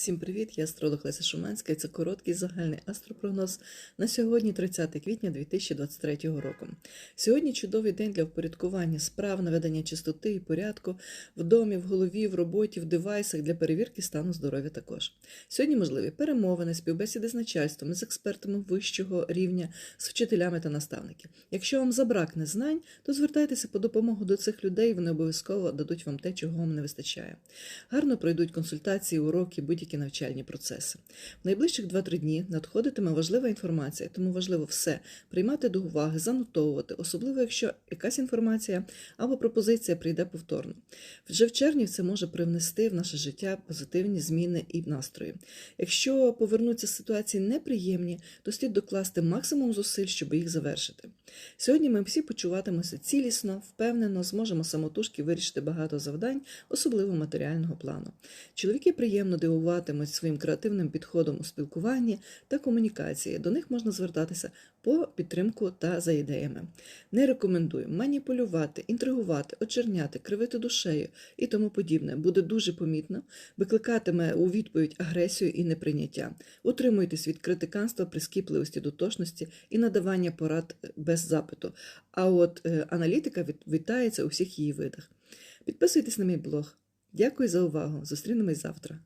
Всім привіт! Я астролог Леся Шуманська і це короткий загальний астропрогноз на сьогодні, 30 квітня 2023 року. Сьогодні чудовий день для впорядкування справ, наведення чистоти і порядку в домі, в голові, в роботі, в девайсах для перевірки стану здоров'я також. Сьогодні можливі перемовини, співбесіди з начальством, з експертами вищого рівня, з вчителями та наставниками. Якщо вам забракне знань, то звертайтеся по допомогу до цих людей, вони обов'язково дадуть вам те, чого вам не вистачає. Гарно пройдуть консультації, уроки, будь-які навчальні процеси. В найближчих 2-3 дні надходитиме важлива інформація, тому важливо все приймати до уваги, занотовувати, особливо якщо якась інформація або пропозиція прийде повторно. Вже в червні це може привнести в наше життя позитивні зміни і настрої. Якщо повернуться ситуації неприємні, то слід докласти максимум зусиль, щоб їх завершити. Сьогодні ми всі почуватимемося цілісно, впевнено, зможемо самотужки вирішити багато завдань, особливо матеріального плану. Чоловіки приємно дивуватимуть своїм креативним підходом у спілкуванні та комунікації. До них можна звертатися по підтримку та за ідеями. Не рекомендую маніпулювати, інтригувати, очерняти, кривити душею і тому подібне. Буде дуже помітно, викликатиме у відповідь агресію і неприйняття. Утримуйтесь від критиканства, прискіпливості, дотошності і надавання порад без запиту. А от е, аналітика вітається у всіх її видах. Підписуйтесь на мій блог. Дякую за увагу. Зустрінемось завтра.